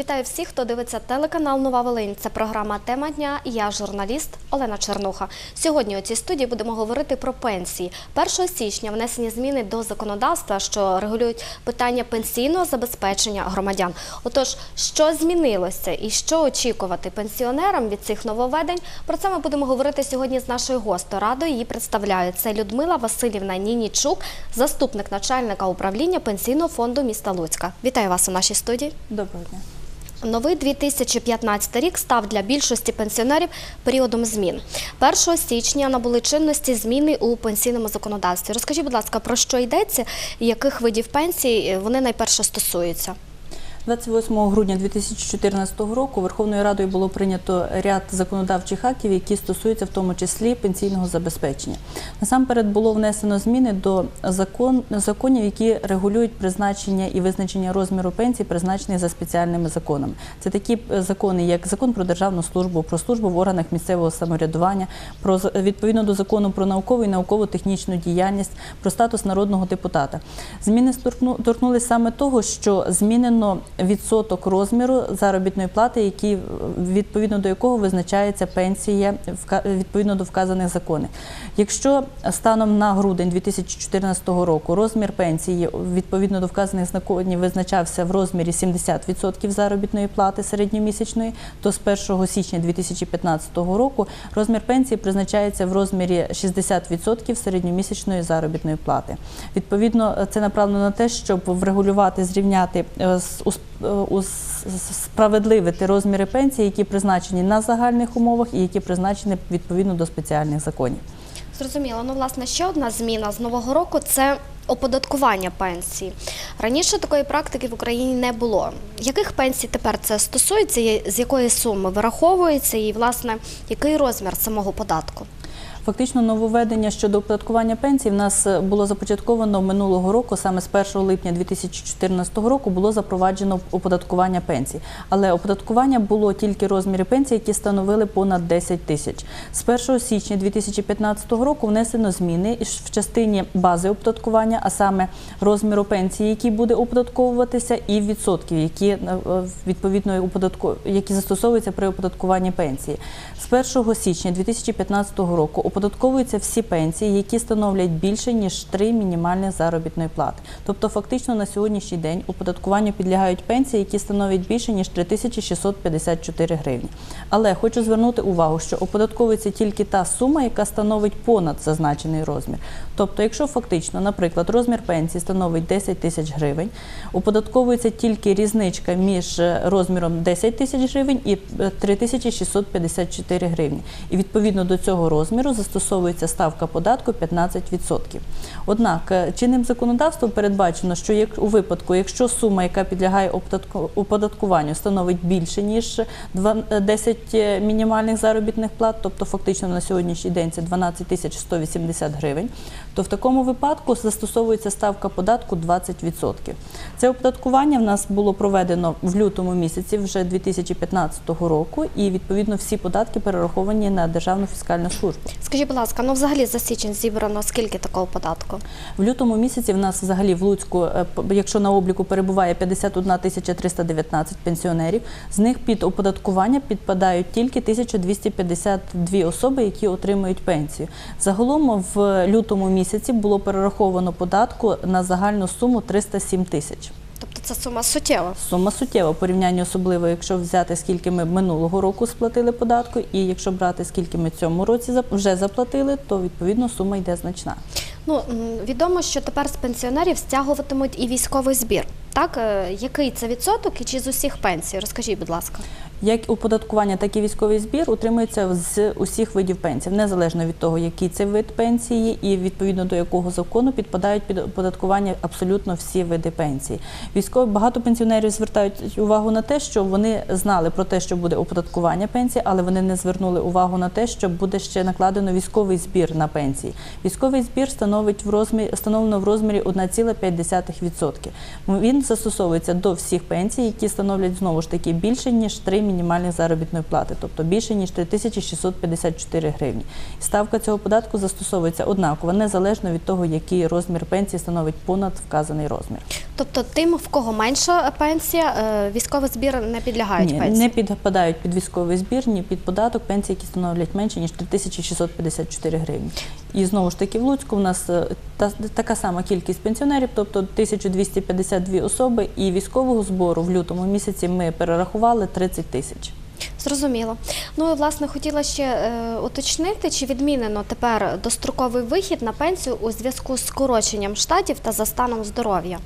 Вітаю всіх, хто дивиться телеканал Нова Волинь. Це програма Тема дня. Я журналіст Олена Чернуха. Сьогодні у цій студії будемо говорити про пенсії. 1 січня внесені зміни до законодавства, що регулюють питання пенсійного забезпечення громадян. Отож, що змінилося і що очікувати пенсіонерам від цих нововведень? Про це ми будемо говорити сьогодні з нашою гостею. Радо її представляю. Це Людмила Васильівна Нінічук, заступник начальника управління пенсійного фонду міста Луцька. Вітаю вас у нашій студії. Доброго дня. Новий 2015 рік став для більшості пенсіонерів періодом змін. 1 січня набули чинності зміни у пенсійному законодавстві. Розкажіть, будь ласка, про що йдеться яких видів пенсій вони найперше стосуються? 28 грудня 2014 року Верховною Радою було прийнято ряд законодавчих актів, які стосуються в тому числі пенсійного забезпечення. Насамперед було внесено зміни до закон, законів, які регулюють призначення і визначення розміру пенсій, призначених за спеціальними законами. Це такі е, закони, як закон про державну службу, про службу в органах місцевого самоврядування, про відповідно до закону про наукову і науково-технічну діяльність, про статус народного депутата. Зміни торкнулись саме того, що змінено відсоток розміру заробітної плати, який відповідно до якого визначається пенсія відповідно до вказаних законів. Якщо станом на грудень 2014 року розмір пенсії відповідно до вказаних законів визначався в розмірі 70% заробітної плати середньомісячної, то з 1 січня 2015 року розмір пенсії призначається в розмірі 60% середньомісячної заробітної плати. Відповідно, це направлено на те, щоб врегулювати, зрівняти, е, с- справедливити розміри пенсії, які призначені на загальних умовах і які призначені відповідно до спеціальних законів. Зрозуміло. Ну, власне, ще одна зміна з нового року це оподаткування пенсій. Раніше такої практики в Україні не було. Яких пенсій тепер це стосується? З якої суми вираховується і, власне, який розмір самого податку? Фактично, нововведення щодо оподаткування пенсій в нас е, було започатковано минулого року, саме з 1 липня 2014 року було запроваджено оподаткування пенсій. Але оподаткування було тільки розміри пенсій, які становили понад 10 тисяч. З 1 січня 2015 року внесено зміни в частині бази оподаткування, а саме розміру пенсії, який буде оподатковуватися, і відсотків, які е, відповідно оподатку... які застосовуються при оподаткуванні пенсії. З 1 січня 2015 року оподатковуються всі пенсії, які становлять більше ніж 3 мінімальні заробітної плати. Тобто, фактично на сьогоднішній день оподаткуванню підлягають пенсії, які становлять більше ніж 3654 гривні. Але хочу звернути увагу, що оподатковується тільки та сума, яка становить понад зазначений розмір. Тобто, якщо фактично, наприклад, розмір пенсії становить 10 тисяч гривень, оподатковується тільки різничка між е, розміром 10 тисяч гривень і е, 3654 гривні. І відповідно до цього розміру застосовується ставка податку 15%. Однак е, чинним законодавством передбачено, що як у випадку, якщо сума, яка підлягає оподаткуванню, становить більше ніж е, 10 мінімальних заробітних плат, тобто фактично на сьогоднішній день це 12 тисяч 180 гривень, то в такому випадку застосовується ставка податку 20%. Це оподаткування в нас було проведено в лютому місяці вже 2015 року, і відповідно всі податки перераховані на Державну фіскальну службу. Скажіть, будь ласка, ну взагалі за січень зібрано скільки такого податку? В лютому місяці в нас взагалі в Луцьку, е, якщо на обліку перебуває 51 тисяча 319 пенсіонерів, з них під оподаткування підпадають тільки 1252 особи, які отримують пенсію. Загалом в лютому місяці було перераховано податку на загальну суму 307 тисяч. Тобто це сума суттєва. Сума суттєва Порівняння особливо, якщо взяти скільки ми минулого року сплатили податку, і якщо брати скільки ми цьому році вже заплатили, то відповідно сума йде значна. Ну відомо, що тепер з пенсіонерів стягуватимуть і військовий збір. Так, Е, який це відсоток і чи з усіх пенсій? Розкажіть, будь ласка. Як оподаткування, так і військовий збір утримується з усіх видів пенсій, незалежно від того, який це вид пенсії, і відповідно до якого закону підпадають під оподаткування абсолютно всі види пенсії. Військові багато пенсіонерів звертають увагу на те, що вони знали про те, що буде оподаткування пенсії, але вони не звернули увагу на те, що буде ще накладено військовий збір на пенсії. Військовий збір становить в розмірі встановлено в розмірі 1,5%. Він Він застосовується до всіх пенсій, які становлять знову ж таки більше ніж 3 мінімальні заробітної плати, тобто більше ніж 3654 гривні. Ставка цього податку застосовується однаково, незалежно від того, який розмір пенсії становить понад вказаний розмір. Тобто тим, в кого менша пенсія, е, військовий збір не підлягають Ні, пенсії? не підпадають під військовий збір, ні під податок пенсії, які становлять менше ніж 3654 гривні. І знову ж таки в Луцьку в нас е, та, така сама кількість пенсіонерів, тобто 1252 особи, і військового збору в лютому місяці ми перерахували 30 тисяч. Зрозуміло. Ну і власне хотіла ще е, уточнити, чи відмінено тепер достроковий вихід на пенсію у зв'язку з скороченням штатів та за станом здоров'я.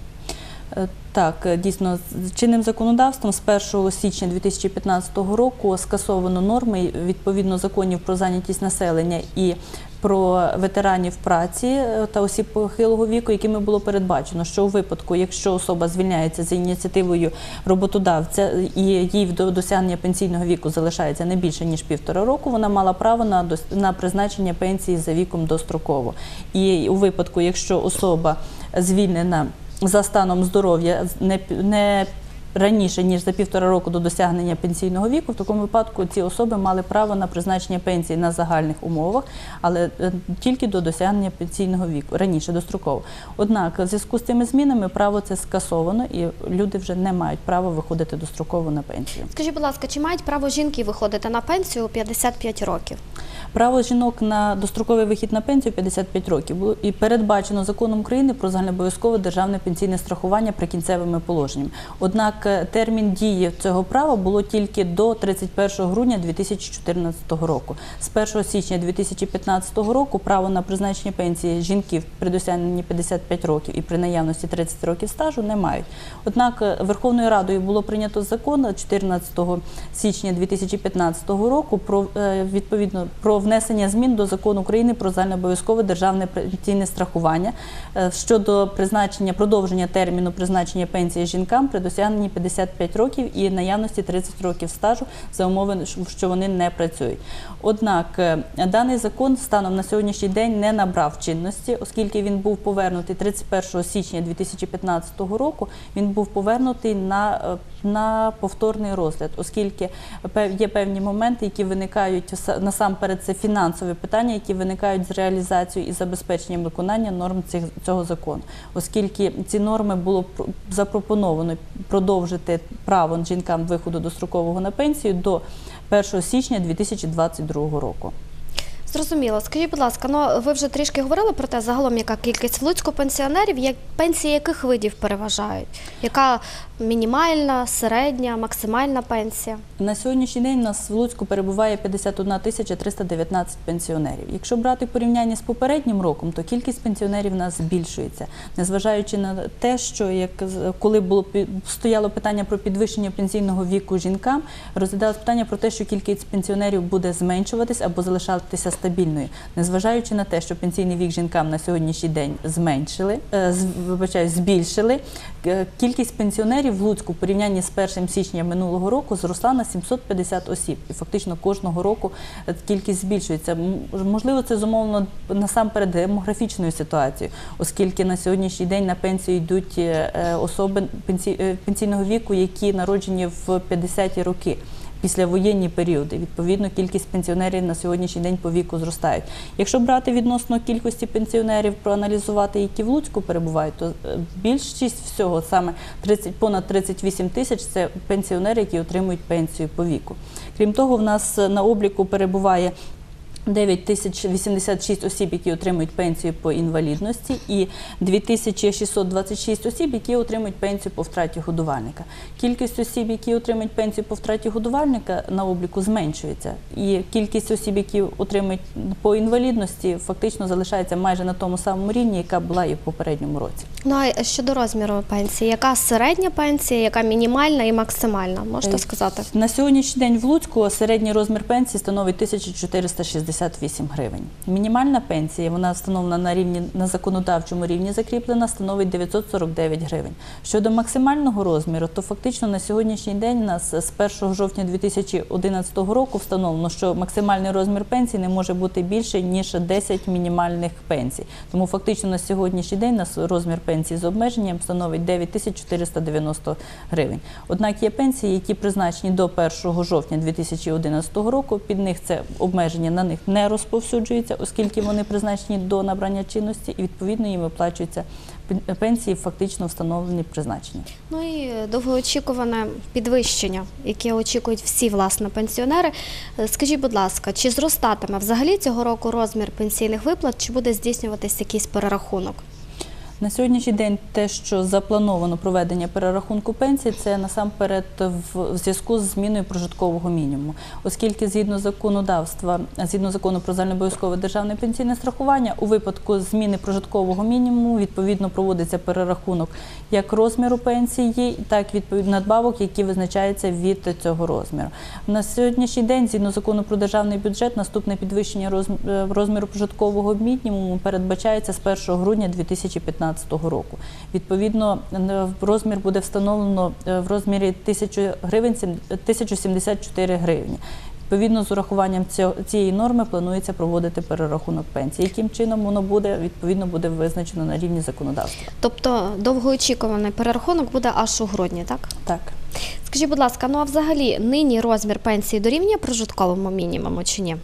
Е, Так, е, дійсно, чинним законодавством з 1 січня 2015 року скасовано норми відповідно законів про зайнятість населення і про ветеранів праці е, та осіб похилого віку, якими було передбачено, що у випадку, якщо особа звільняється за ініціативою роботодавця і їй до досягнення пенсійного віку залишається не більше ніж півтора року, вона мала право на на призначення пенсії за віком достроково. І у випадку, якщо особа звільнена за станом здоров'я не, не раніше ніж за півтора року до досягнення пенсійного віку, в такому випадку ці особи мали право на призначення пенсії на загальних умовах, але е, тільки до досягнення пенсійного віку, раніше достроково. Однак, в зв'язку з цими змінами право це скасовано, і люди вже не мають права виходити достроково на пенсію. Скажіть, будь ласка, чи мають право жінки виходити на пенсію у 55 років? Право жінок на достроковий вихід на пенсію 55 років і передбачено законом України про загальнообов'язкове державне пенсійне страхування прикінцевими положеннями. Однак е, термін дії цього права було тільки до 31 грудня 2014 року. З 1 січня 2015 року право на призначення пенсії жінки при досягненні 55 років і при наявності 30 років стажу не мають. Однак е, Верховною Радою було прийнято закон 14 січня 2015 року про е, відповідно про внесення змін до закону України про загальнообов'язкове державне пенсійне страхування е, щодо призначення продовження терміну призначення пенсії жінкам при досягненні 55 років і наявності 30 років стажу за умови, що вони не працюють. Однак е, даний закон станом на сьогоднішній день не набрав чинності, оскільки він був повернутий 31 січня 2015 року. Він був повернутий на, е, на повторний розгляд, оскільки є певні моменти, які виникають насамперед це фінансові питання, які виникають з реалізацією і забезпеченням виконання норм цих, цього закону, оскільки ці норми було пр- запропоновано продовжити право жінкам виходу дострокового на пенсію до 1 січня 2022 року. Зрозуміло. Скажіть, будь ласка, ну ви вже трішки говорили про те, загалом яка кількість в Луцьку пенсіонерів, як пенсії яких видів переважають? Яка мінімальна, середня, максимальна пенсія? На сьогоднішній день у нас в Луцьку перебуває 51 тисяча 319 пенсіонерів. Якщо брати порівняння з попереднім роком, то кількість пенсіонерів у нас збільшується, незважаючи на те, що як коли було стояло питання про підвищення пенсійного віку жінкам, розглядалось питання про те, що кількість пенсіонерів буде зменшуватись або залишатися стабільною, незважаючи на те, що пенсійний вік жінкам на сьогоднішній день зменшили, е, вибачаю, збільшили. Е, Кількість пенсіонерів в Луцьку в порівнянні з 1 січня минулого року зросла на 750 осіб, і фактично кожного року е, кількість збільшується. Можливо, це зумовлено насамперед демографічною ситуацією, оскільки на сьогоднішній день на пенсію йдуть е, особи пенсі- пенсійного віку, які народжені в 50-ті роки. Післявоєнні періоди відповідно кількість пенсіонерів на сьогоднішній день по віку зростають. Якщо брати відносно кількості пенсіонерів, проаналізувати, які в Луцьку перебувають, то е, більшість всього саме 30, понад 38 тисяч це пенсіонери, які отримують пенсію по віку. Крім того, в нас е, на обліку перебуває 9086 осіб, які отримують пенсію по інвалідності, і 2626 осіб, які отримують пенсію по втраті годувальника. Кількість осіб, які отримують пенсію по втраті годувальника, на обліку зменшується. І кількість осіб, які отримують по інвалідності, фактично залишається майже на тому самому рівні, яка була і в попередньому році. Ну а щодо розміру пенсії, яка середня пенсія, яка мінімальна і максимальна? Можете Е, сказати? На сьогоднішній день в Луцьку середній розмір пенсії становить 1460 368 гривень. Мінімальна пенсія, вона встановлена на рівні на законодавчому рівні закріплена, становить 949 гривень. Щодо максимального розміру, то фактично на сьогоднішній день у нас з 1 жовтня 2011 року встановлено, що максимальний розмір пенсії не може бути більше ніж 10 мінімальних пенсій. Тому фактично на сьогоднішній день нас розмір пенсії з обмеженням становить 9490 гривень. Однак є пенсії, які призначені до 1 жовтня 2011 року. Під них це обмеження на них не розповсюджується, оскільки вони призначені до набрання чинності, і відповідно їм виплачуються пен- пенсії фактично встановлені призначення. Ну і довгоочікуване підвищення, яке очікують всі власне пенсіонери. Е, Скажіть, будь ласка, чи зростатиме взагалі цього року розмір пенсійних виплат, чи буде здійснюватись якийсь перерахунок? На сьогоднішній день те, що заплановано проведення перерахунку пенсій, це насамперед в зв'язку з зміною прожиткового мінімуму, оскільки згідно законодавства, згідно закону про загальнообов'язкове державне пенсійне страхування, у випадку зміни прожиткового мінімуму відповідно проводиться перерахунок як розміру пенсії, так і відповідно надбавок, які визначаються від цього розміру. На сьогоднішній день, згідно закону про державний бюджет, наступне підвищення е, розміру прожиткового мінімуму передбачається з 1 грудня 2015 року. Відповідно, розмір буде встановлено е, в розмірі 1000 гривень сім- 1074 гривні. Відповідно, з урахуванням цієї норми планується проводити перерахунок пенсії. Яким чином воно буде, відповідно, буде визначено на рівні законодавства. Тобто довгоочікуваний перерахунок буде аж у грудні, так? Так. Скажіть, будь ласка, ну а взагалі нині розмір пенсії дорівнює прожитковому мінімуму чи ні?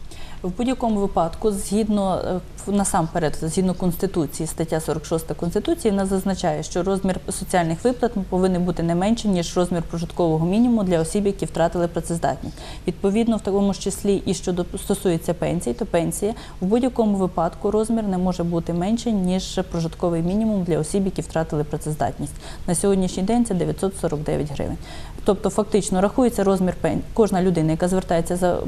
В будь-якому випадку, згідно е, насамперед, згідно конституції, стаття 46 конституції, вона зазначає, що розмір соціальних виплат повинен бути не менше ніж розмір прожиткового мінімуму для осіб, які втратили працездатність. Відповідно, в такому ж числі і що стосується пенсій, то пенсія в будь-якому випадку розмір не може бути менше ніж прожитковий мінімум для осіб, які втратили працездатність. На сьогоднішній день це 949 гривень. Тобто, фактично рахується розмір пенсії. Кожна людина, яка звертається за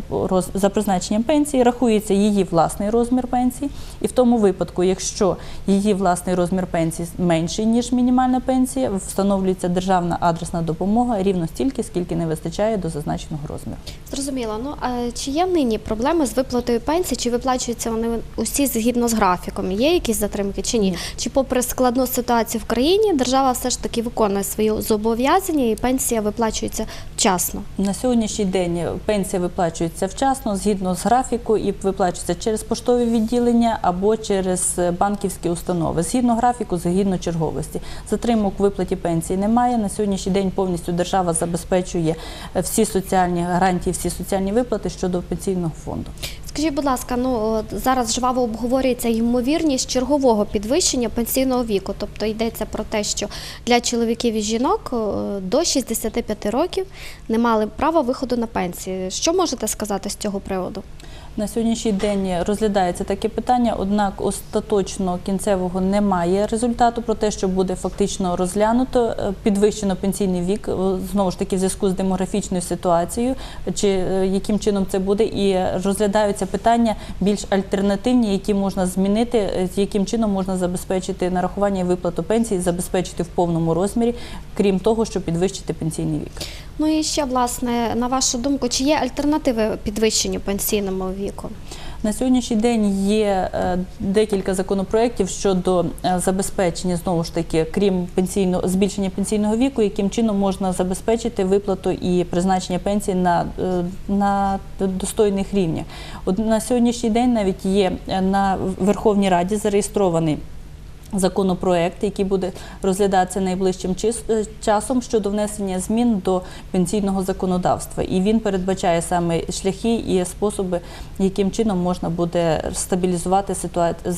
за призначенням пенсії, рахується її власний розмір пенсії, і в тому випадку, якщо її власний розмір пенсії менший ніж мінімальна пенсія, встановлюється державна адресна допомога рівно стільки, скільки не вистачає до зазначеного розміру. Зрозуміло. Ну а чи є нині проблеми з виплатою пенсії? Чи виплачуються вони усі згідно з графіком? Є якісь затримки чи ні? Чи попри складну ситуацію в країні держава все ж таки виконує свої зобов'язання і пенсія виплачується вчасно? На сьогоднішній день пенсія виплачується вчасно, згідно з графіку, і виплачується через поштові відділення або через банківські установи. Згідно графіку, згідно черговості. Затримок виплаті пенсії немає. На сьогоднішній день повністю держава забезпечує всі соціальні гарантії, всі соціальні виплати щодо пенсійного фонду. Скажіть, будь ласка, ну зараз жваво обговорюється ймовірність чергового підвищення пенсійного віку. Тобто йдеться про те, що для чоловіків і жінок е, до 65 років не мали права виходу на пенсію. Що можете сказати з цього приводу? На сьогоднішній день розглядається таке питання, однак остаточно кінцевого немає результату про те, що буде фактично розглянуто, е, підвищено пенсійний вік е, знову ж таки в зв'язку з демографічною ситуацією, чи е, яким чином це буде, і розглядаються питання більш альтернативні, які можна змінити, е, яким чином можна забезпечити нарахування і виплату пенсії, забезпечити в повному розмірі, крім того, щоб підвищити пенсійний вік. Ну і ще, власне, на вашу думку, чи є альтернативи підвищенню пенсійному віку? На сьогоднішній день є е, декілька законопроєктів щодо е, забезпечення знову ж таки, крім пенсійного збільшення пенсійного віку, яким чином можна забезпечити виплату і призначення пенсії на, е, на достойних рівнях. От на сьогоднішній день навіть є на Верховній Раді зареєстрований. Законопроект, який буде розглядатися найближчим е, часом щодо внесення змін до пенсійного законодавства, і він передбачає саме шляхи і способи, яким чином можна буде стабілізувати ситуацію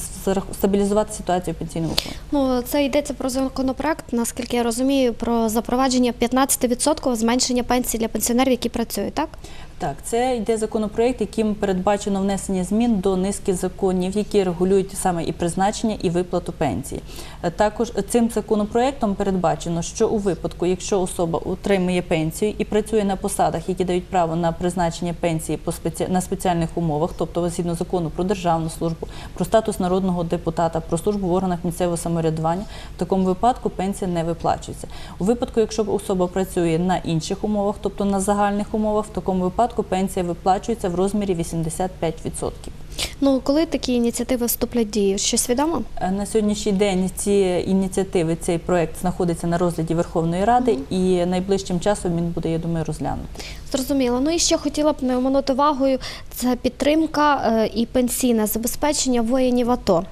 стабілізувати ситуацію в пенсійному фонді. Ну, це йдеться про законопроект, наскільки я розумію, про запровадження 15% зменшення пенсій для пенсіонерів, які працюють, так? Так, це йде законопроект, яким передбачено внесення змін до низки законів, які регулюють саме і призначення, і виплату пенсії. Е, Також цим законопроектом передбачено, що у випадку, якщо особа отримує пенсію і працює на посадах, які дають право на призначення пенсії на спеціальних умовах, тобто згідно закону про державну службу, про статус народного депутата, про службу в органах місцевого самоврядування, в такому випадку пенсія не виплачується. У випадку, якщо особа працює на інших умовах, тобто на загальних умовах, в такому випадку пенсія виплачується в розмірі 85%. Ну коли такі ініціативи вступлять в дію? Щось відомо? Е, На сьогоднішній день ці ініціативи, цей проект знаходиться на розгляді Верховної Ради, і найближчим часом він буде, я думаю, розглянутий. Зрозуміло. Ну і ще хотіла б не оминути вагою це підтримка е, і пенсійне забезпечення воїнів АТО.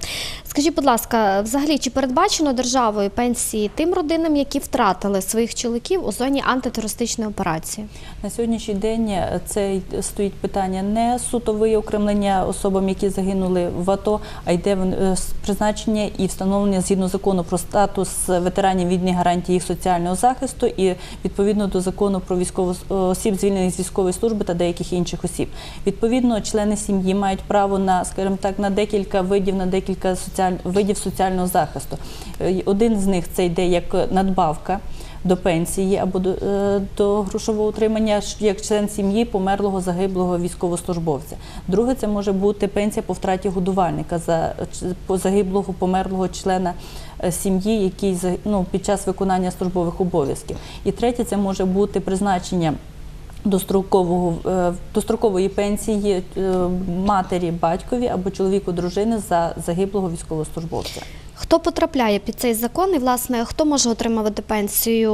Скажіть, будь ласка, взагалі чи передбачено державою пенсії тим родинам, які втратили своїх чоловіків у зоні антитерористичної операції? На сьогоднішній день е, це стоїть питання не суто виокремлення особам, які загинули в АТО, а йде е, призначення і встановлення згідно закону про статус ветеранів війни, гарантії їх соціального захисту і відповідно до закону про військово осіб, звільнених з військової служби та деяких інших осіб. Відповідно, члени сім'ї мають право на, скажімо так, на декілька видів, на декілька соціаль... видів соціального захисту. Е, Один з них це йде як надбавка до пенсії або до, е, до грошового утримання як член сім'ї померлого загиблого військовослужбовця. Друге, це може бути пенсія по втраті годувальника за загиблого померлого члена е, сім'ї, який ну, під час виконання службових обов'язків. І третє, це може бути призначення. Дострокового е, дострокової пенсії е, матері, батькові або чоловіку дружини за загиблого військовослужбовця. Хто потрапляє під цей закон і власне хто може отримувати пенсію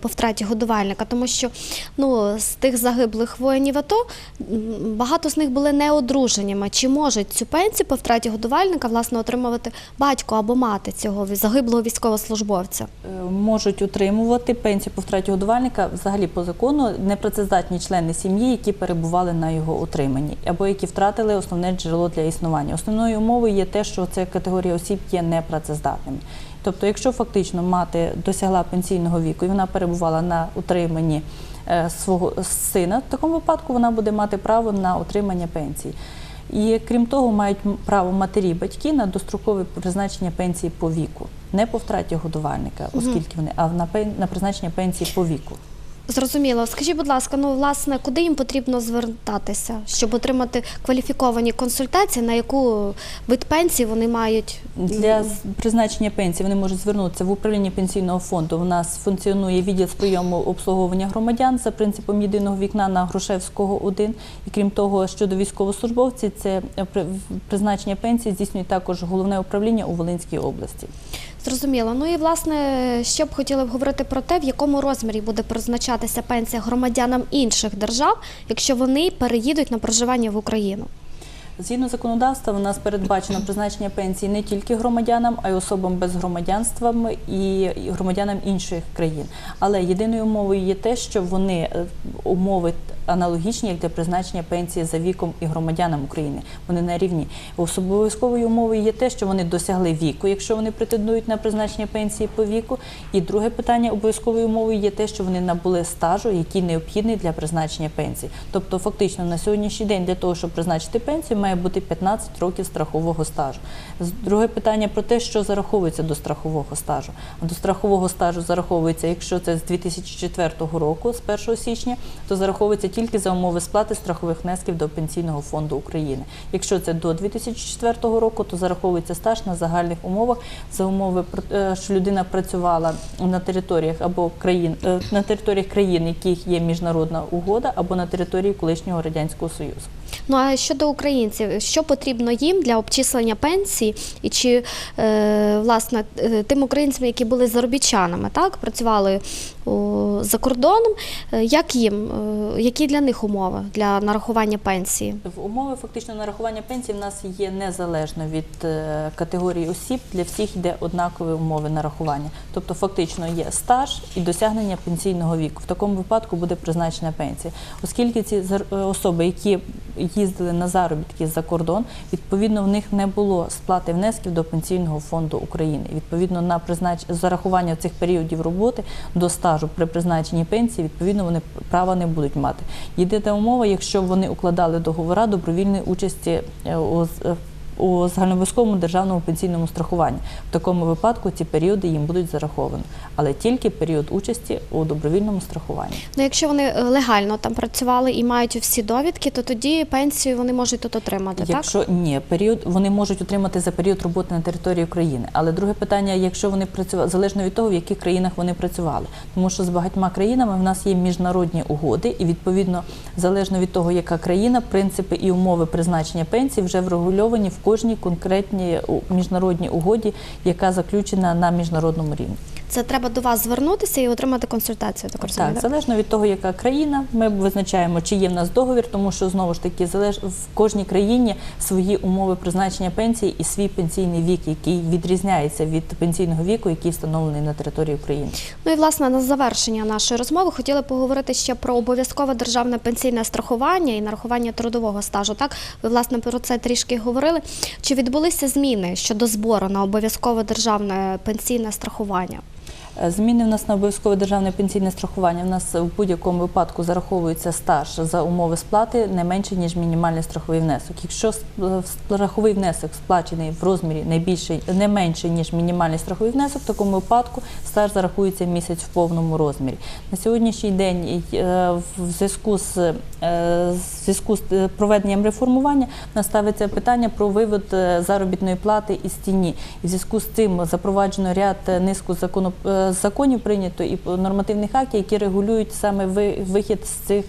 по втраті годувальника? Тому що ну з тих загиблих воїнів АТО багато з них були неодруженнями. Чи можуть цю пенсію по втраті годувальника власне отримувати батько або мати цього загиблого військовослужбовця? Е, можуть отримувати пенсію по втраті годувальника взагалі по закону непрацездатні члени сім'ї, які перебували на його утриманні, або які втратили основне джерело для існування. Основною умовою є те, що ця категорія осіб є непрацездатними. Тобто, якщо фактично мати досягла пенсійного віку і вона перебувала на утриманні е, свого сина, в такому випадку вона буде мати право на отримання пенсії. І крім того, мають право матері батьки на дострокове призначення пенсії по віку, не по втраті годувальника, оскільки вони, а на призначення пенсії по віку. Зрозуміло. Скажіть, будь ласка, ну власне, куди їм потрібно звертатися, щоб отримати кваліфіковані консультації, на яку вид пенсії вони мають Для призначення пенсії вони можуть звернутися в управління пенсійного фонду. У нас функціонує відділ з прийому обслуговування громадян за принципом єдиного вікна на Грушевського 1. І крім того, щодо військовослужбовців, це е, при- призначення пенсії здійснює також головне управління у Волинській області. Зрозуміло. Ну і власне ще б хотіли б говорити про те, в якому розмірі буде призначатися пенсія громадянам інших держав, якщо вони переїдуть на проживання в Україну. Згідно законодавства, у нас передбачено призначення пенсії не тільки громадянам, а й особам без громадянства і і громадянам інших країн. Але єдиною умовою є те, що вони е, умови аналогічні, як для призначення пенсії за віком і громадянам України. Вони на рівні. Обов'язковою умовою є те, що вони досягли віку, якщо вони претендують на призначення пенсії по віку. І друге питання обов'язковою умовою є те, що вони набули стажу, який необхідний для призначення пенсії. Тобто, фактично на сьогоднішній день для того, щоб призначити пенсію, має бути 15 років страхового стажу. Друге питання про те, що зараховується до страхового стажу. До страхового стажу зараховується, якщо це з 2004 року, з 1 січня, то зараховується тільки за умови сплати страхових внесків до Пенсійного фонду України. Якщо це до 2004 року, то зараховується стаж на загальних умовах за умови, е, що людина працювала на територіях або країн е, на територіях країн, яких є міжнародна угода, або на території колишнього радянського союзу. Ну а щодо українців, що потрібно їм для обчислення пенсії, і чи е, власне тим українцям, які були заробітчанами, так працювали за кордоном, е, як їм, е, які для них умови для нарахування пенсії? Умови фактично нарахування пенсії в нас є незалежно від е, категорії осіб. Для всіх йде однакові умови нарахування. Тобто, фактично є стаж і досягнення пенсійного віку. В такому випадку буде призначена пенсія, оскільки ці особи, які їздили на заробітки за кордон, відповідно в них не було сплати внесків до пенсійного фонду України. Відповідно на признач... зарахування цих періодів роботи до стажу при призначенні пенсії, відповідно вони права не будуть мати. Єдина умова, якщо вони укладали договора добровільної участі е, у е, у загальнообов'язковому державному пенсійному страхуванні. В такому випадку ці періоди їм будуть зараховані, але тільки період участі у добровільному страхуванні. Ну, якщо вони е, легально там працювали і мають всі довідки, то тоді пенсію вони можуть тут отримати, так? Якщо ні, період вони можуть отримати за період роботи на території України. Але друге питання, якщо вони працювали, залежно від того, в яких країнах вони працювали, тому що з багатьма країнами в нас є міжнародні угоди, і відповідно залежно від того, яка країна, принципи і умови призначення пенсії вже врегульовані в кожній конкретній міжнародній угоді, яка заключена на міжнародному рівні. Це треба до вас звернутися і отримати консультацію. Так, розумію, Так, залежно від того, яка країна, ми визначаємо, чи є в нас договір, тому що знову ж таки залеж в кожній країні свої умови призначення пенсії і свій пенсійний вік, який відрізняється від пенсійного віку, який встановлений на території України. Ну і власне на завершення нашої розмови хотіли поговорити ще про обов'язкове державне пенсійне страхування і нарахування трудового стажу. Так, ви власне про це трішки говорили. Чи відбулися зміни щодо збору на обов'язкове державне пенсійне страхування? Е, Зміни в нас на обов'язкове державне пенсійне страхування. В нас в будь-якому випадку зараховується стаж за умови сплати не менше ніж мінімальний страховий внесок. Якщо е, страховий внесок сплачений в розмірі не більше не менше ніж мінімальний страховий внесок, в такому випадку стаж зарахується місяць в повному розмірі. На сьогоднішній день е, в зв'язку з зв'язку з проведенням реформування в нас ставиться питання про вивод заробітної плати із тіні. І в зв'язку з цим запроваджено ряд низку закону, законів прийнято і нормативних актів, які регулюють саме ви- вихід з цих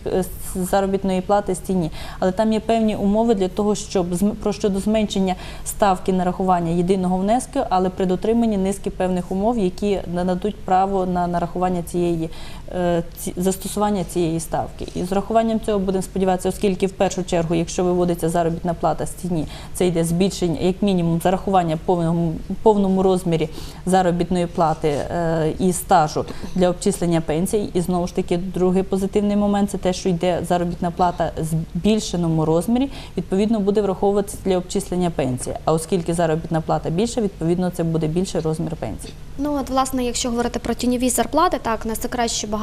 заробітної плати з тіні. Але там є певні умови для того, щоб про щодо зменшення ставки нарахування єдиного внеску, але при дотриманні низки певних умов, які нададуть право на нарахування цієї ці- застосування цієї ставки. І з урахуванням цього будемо сподіватися, оскільки в першу чергу, якщо виводиться заробітна плата з тіні, це йде збільшення, як мінімум, зарахування повному, повному розмірі заробітної плати е, і стажу для обчислення пенсій. І знову ж таки, другий позитивний момент це те, що йде заробітна плата в збільшеному розмірі, відповідно буде враховуватися для обчислення пенсії. А оскільки заробітна плата більша, відповідно це буде більший розмір пенсії. Ну от власне, якщо говорити про тіньові зарплати, так не секрет, що багато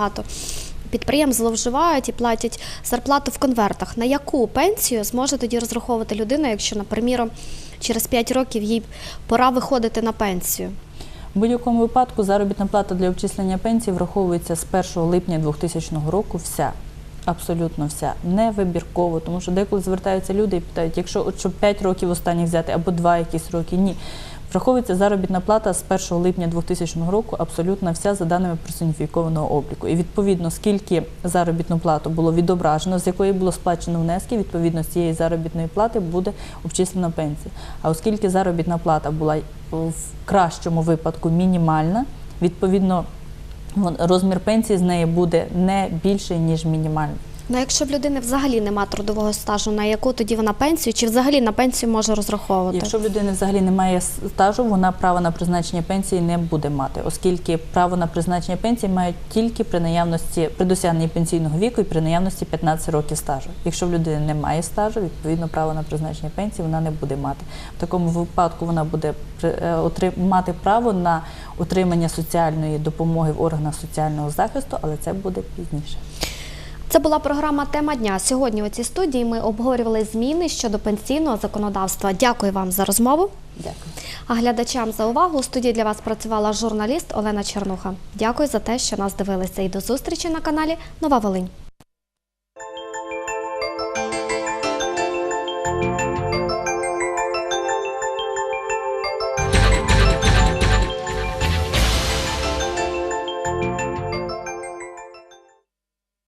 підприємств зловживають і платять зарплату в конвертах. На яку пенсію зможе тоді розраховувати людина, якщо, наприклад, через 5 років їй пора виходити на пенсію? В будь-якому випадку заробітна плата для обчислення пенсії враховується з 1 липня 2000 року вся. Абсолютно вся, не вибірково, тому що деколи звертаються люди і питають, якщо щоб 5 років останніх взяти або 2 якісь роки, ні. Враховується заробітна плата з 1 липня 2000 року, абсолютно вся за даними персоніфікованого обліку. І відповідно, скільки заробітну плату було відображено, з якої було сплачено внески, відповідно з цієї заробітної плати буде обчислена пенсія. А оскільки заробітна плата була в кращому випадку мінімальна, відповідно розмір пенсії з неї буде не більший, ніж мінімальний. Ну, якщо в людини взагалі нема трудового стажу, на яку тоді вона пенсію, чи взагалі на пенсію може розраховувати? Якщо в людини взагалі немає стажу, вона право на призначення пенсії не буде мати, оскільки право на призначення пенсії мають тільки при наявності при досягненні пенсійного віку і при наявності 15 років стажу. Якщо в людини немає стажу, відповідно право на призначення пенсії вона не буде мати. В такому випадку вона буде е, мати право на отримання соціальної допомоги в органах соціального захисту, але це буде пізніше. Це була програма Тема дня. Сьогодні у цій студії ми обговорювали зміни щодо пенсійного законодавства. Дякую вам за розмову. Дякую. А глядачам за увагу у студії для вас працювала журналіст Олена Чернуха. Дякую за те, що нас дивилися. І до зустрічі на каналі Нова Волинь.